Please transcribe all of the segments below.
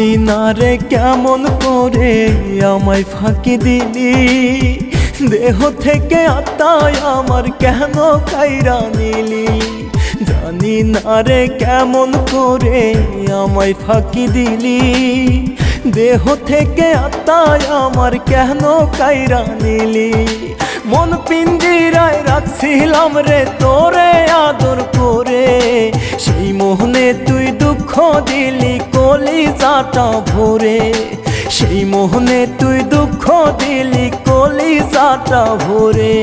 না রে কেমন করে আমায় ফাঁকি দিলি। দেহ থেকে আত্মায় আমার কেন কাইরা নিলি? জানি না রে কেমন করে আমায় ফাঁকি দিলি। দেহ থেকে আত্মায় আমার কেন কাইরা নিলি? মন পিঞ্জিরায় রাখছিলাম রে তোরে আদর করে। সেই মোহনে তুই দুঃখ দিলি কলি চাটা ভরে সেই মোহনে তুই দুঃখ দিলি কলি চাটা ভরে।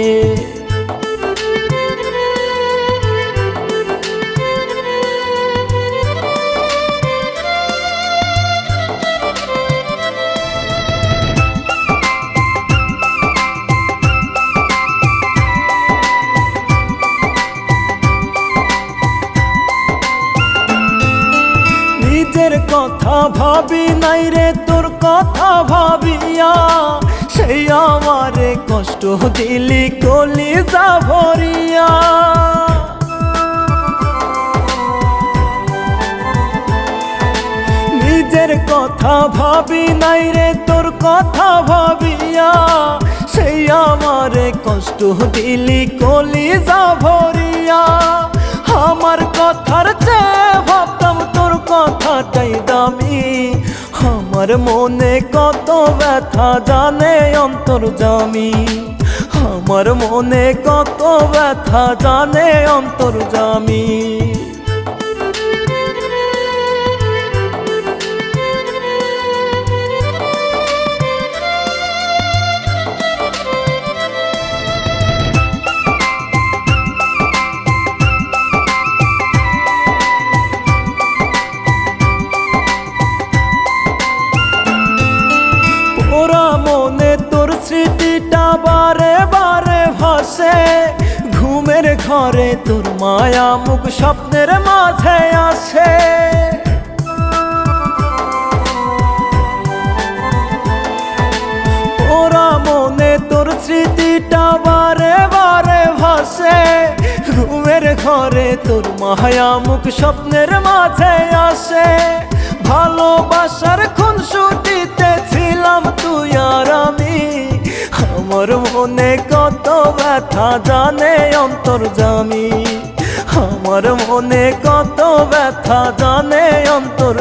নিজের কথা ভাবি নাই রে, তোর কথা ভাবিয়া। সেই আমারে কষ্ট দিলি কলি ভরিয়া। নিজের কথা ভাবি নাই রে, তোর কথা ভাবিয়া। সেই আমারে কষ্ট দিলি কলি ভরিয়া। আমার কথার চেয়ে ভাবতাম আমার মনে কত ব্যথা জানে অন্তর জামি। আমার মনে কত ব্যথা জানে অন্তর বারে বারে ভাসে। ঘুমের ঘরে তোর মায়া মুখ স্বপ্নের মাঝে আসে। ওরা মনে তোর স্মৃতিটা বারে বারে ভাসে। ঘুমের ঘরে তোর মায়া মুখ স্বপ্নের মাঝে আসে। আমার মনে কত ব্যথা জানে অন্তর জানি। আমার মনে কত ব্যথা জানে অন্তর